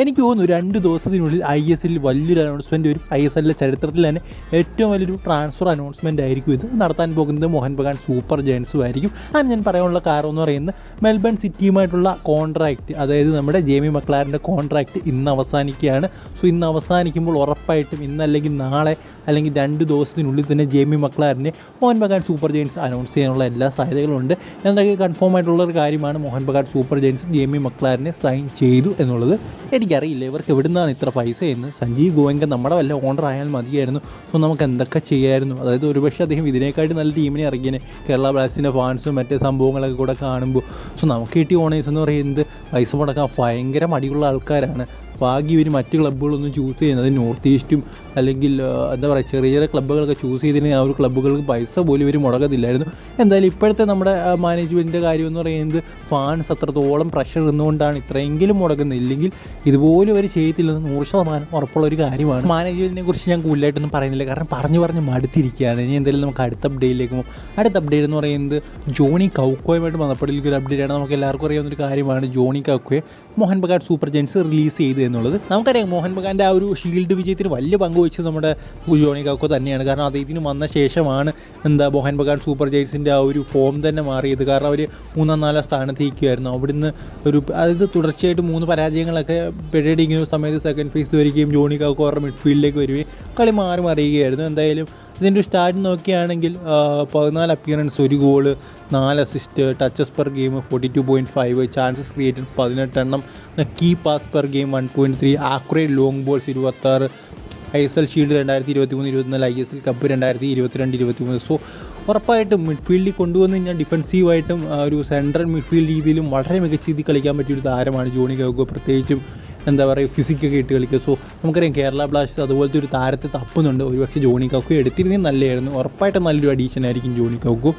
എനിക്ക് തോന്നുന്നു രണ്ട് ദിവസത്തിനുള്ളിൽ ഐ എസ് എല്ലിൽ വലിയൊരു അനൗൺസ്മെന്റ് വരും ഐ എസ് എല്ലിലെ ചരിത്രത്തിൽ തന്നെ ഏറ്റവും വലിയൊരു ട്രാൻസ്ഫർ അനൗൺസ്മെന്റ് ആയിരിക്കും ഇത്. നടത്താൻ പോകുന്നത് മോഹൻ ബഗാൻ സൂപ്പർ ജയൻസും ആയിരിക്കും. അതിന് ഞാൻ പറയാനുള്ള കാരണം എന്ന് പറയുന്നത് മെൽബൺ സിറ്റിയുമായിട്ടുള്ള കോൺട്രാക്റ്റ് അതായത് നമ്മുടെ ജേമി മക്ലാറിന്റെ കോൺട്രാക്റ്റ് ഇന്ന് അവസാനിക്കുകയാണ്. സോ ഇന്ന് അവസാനിക്കുമ്പോൾ ഉറപ്പായിട്ടും ഇന്ന് അല്ലെങ്കിൽ നാളെ അല്ലെങ്കിൽ രണ്ട് ദിവസത്തിനുള്ളിൽ തന്നെ Jamie മക്ലാറിനെ Mohun Bagan super giants announce ചെയ്യാനുള്ള എല്ലാ സാധ്യതകളും ഉണ്ട്. എന്തൊക്കെ കൺഫേം ആയിട്ടുള്ള ഒരു കാര്യമാണ് Mohun Bagan super giants Jamie മക്ലാറിനെ sign ചെയ്തു എന്നുള്ളത്. എനിക്കറിയില്ല. ഇവർക്ക് എവിടുന്നാണ് ഇത്ര പൈസ എന്ന്. സഞ്ജീവ് ഗോയങ്ക നമ്മുടെ വല്ല ഓണർ ആയാൽ മതിയായിരുന്നു. സോ നമുക്ക് എന്തൊക്കെ ചെയ്യായിരുന്നു? അതായത് ഒരുപക്ഷെ അദ്ദേഹം ഇതിനേക്കാട്ടി നല്ല ടീമിനെ ഇറങ്ങിയനെ കേരള ബ്ലാസ്റ്റിന്റെ ഫാൻസും മറ്റേ സംഭവങ്ങളൊക്കെ കൂടെ കാണുമ്പോൾ സോ നമുക്ക് കിട്ടിയ ഓണേഴ്സ് എന്ന് പറയുന്നത് പൈസ മുടക്കാൻ ഭയങ്കര മടിയുള്ള ആൾക്കാരാണ്. ഭാഗ്യം ഇവർ മറ്റ് ക്ലബ്ബുകളൊന്നും ചൂസ് ചെയ്യുന്നത് നോർത്ത് ഈസ്റ്റും അല്ലെങ്കിൽ എന്താ പറയുക ചെറിയ ചെറിയ ക്ലബ്ബുകളൊക്കെ ചൂസ് ചെയ്തിരുന്നെങ്കിൽ ആ ഒരു ക്ലബ്ബുകൾക്ക് പൈസ പോലും ഇവർ മുടക്കത്തില്ലായിരുന്നു. എന്തായാലും ഇപ്പോഴത്തെ നമ്മുടെ മാനേജ്മെന്റിന്റെ കാര്യം എന്ന് പറയുന്നത് ഫാൻസ് അത്രത്തോളം പ്രഷർ ഇരുന്നുകൊണ്ടാണ് ഇത്രയെങ്കിലും മുടക്കുന്നത്. ഇല്ലെങ്കിൽ ഇതുപോലും അവർ ചെയ്യത്തില്ലെന്ന് നൂറ് ശതമാനം ഉറപ്പുള്ള ഒരു കാര്യമാണ്. മാനേജ്മെന്റിനെ കുറിച്ച് ഞാൻ കൂടുതലായിട്ടൊന്നും പറയുന്നില്ല. കാരണം പറഞ്ഞു പറഞ്ഞ് മടുത്തിരിക്കുകയാണ്. ഇനി എന്തായാലും നമുക്ക് അടുത്ത അപ്ഡേറ്റിലേക്ക് പോകും. അടുത്ത അപ്ഡേറ്റ് എന്ന് പറയുന്നത് ജോണി കൗക്കോയുമായിട്ട് ബന്ധപ്പെട്ടിരിക്കുന്ന ഒരു അപ്ഡേറ്റ് ആണ്. നമുക്ക് എല്ലാവർക്കും അറിയാവുന്ന ഒരു കാര്യമാണ് Johnny കൗക്കോയെ Mohun Bagan super giants release ചെയ്തു എന്നുള്ളത്. നമുക്കറിയാം മോഹൻ ബഗാന്റെ ആ ഒരു ഷീൽഡ് വിജയത്തിന് വലിയ പങ്ക് വഹിച്ചത് നമ്മുടെ ജോണി കാക്കോ തന്നെയാണ്. കാരണം അദ്ദേഹത്തിന് വന്ന ശേഷമാണ് എന്താ മോഹൻ ബഗാൻ സൂപ്പർ ജെയിൻസിന്റെ ആ ഒരു ഫോം തന്നെ മാറിയത്. കാരണം അവർ മൂന്നാം നാലാം സ്ഥാനത്തേക്കുമായിരുന്നു. അവിടുന്ന് ഒരു അതായത് തുടർച്ചയായിട്ട് മൂന്ന് പരാജയങ്ങളൊക്കെ പിഴയടിക്കുന്ന സമയത്ത് സെക്കൻഡ് ഫേസ് വരികയും ജോണി കാക്കോ അവരുടെ മിഡ്ഫീൽഡിലേക്ക് വരികയും കളി മാറി മറിയുകയായിരുന്നു. എന്തായാലും ഇതിന്റെ സ്റ്റാറ്റ് നോക്കുകയാണെങ്കിൽ പതിനാല് അപ്പിയറൻസ് ഒരു ഗോൾ നാല് assist touches per game forty two point five chances created പതിനെട്ടെണ്ണം key pass per game one point three accurate long balls ഇരുപത്താറ് ഐ എസ് എൽ ഷീൽഡ് രണ്ടായിരത്തി ഇരുപത്തി മൂന്ന് ഇരുപത്തിനാല് ഐ എസ് എൽ കപ്പ് രണ്ടായിരത്തി ഇരുപത്തിരണ്ട് ഇരുപത്തി മൂന്ന് സോ ഉറപ്പായിട്ടും മിഡ്ഫീൽഡിൽ കൊണ്ടുവന്ന് കഴിഞ്ഞാൽ ഡിഫൻസീവായിട്ടും ഒരു സെൻട്രൽ മിഡ്ഫീൽഡ് രീതിയിലും വളരെ മികച്ച രീതിയിൽ കളിക്കാൻ പറ്റിയൊരു താരമാണ് ജോണി ഗൗഗോ പ്രത്യേകിച്ചും എന്താ പറയുക ഫിസിക്കൊക്കെ ഇട്ട് കളിക്കുക. സോ നമുക്കറിയാം കേരള ബ്ലാസ്റ്റേഴ്സ് അതുപോലത്തെ ഒരു താരത്തെ തപ്പുന്നുണ്ട്. ഒരുപക്ഷെ ജോണി കാക്കു എടുത്തിരുന്നെങ്കിൽ നല്ലതായിരുന്നു. ഉറപ്പായിട്ടും നല്ലൊരു അഡീഷൻ ആയിരിക്കും ജോണി കൗക്കു.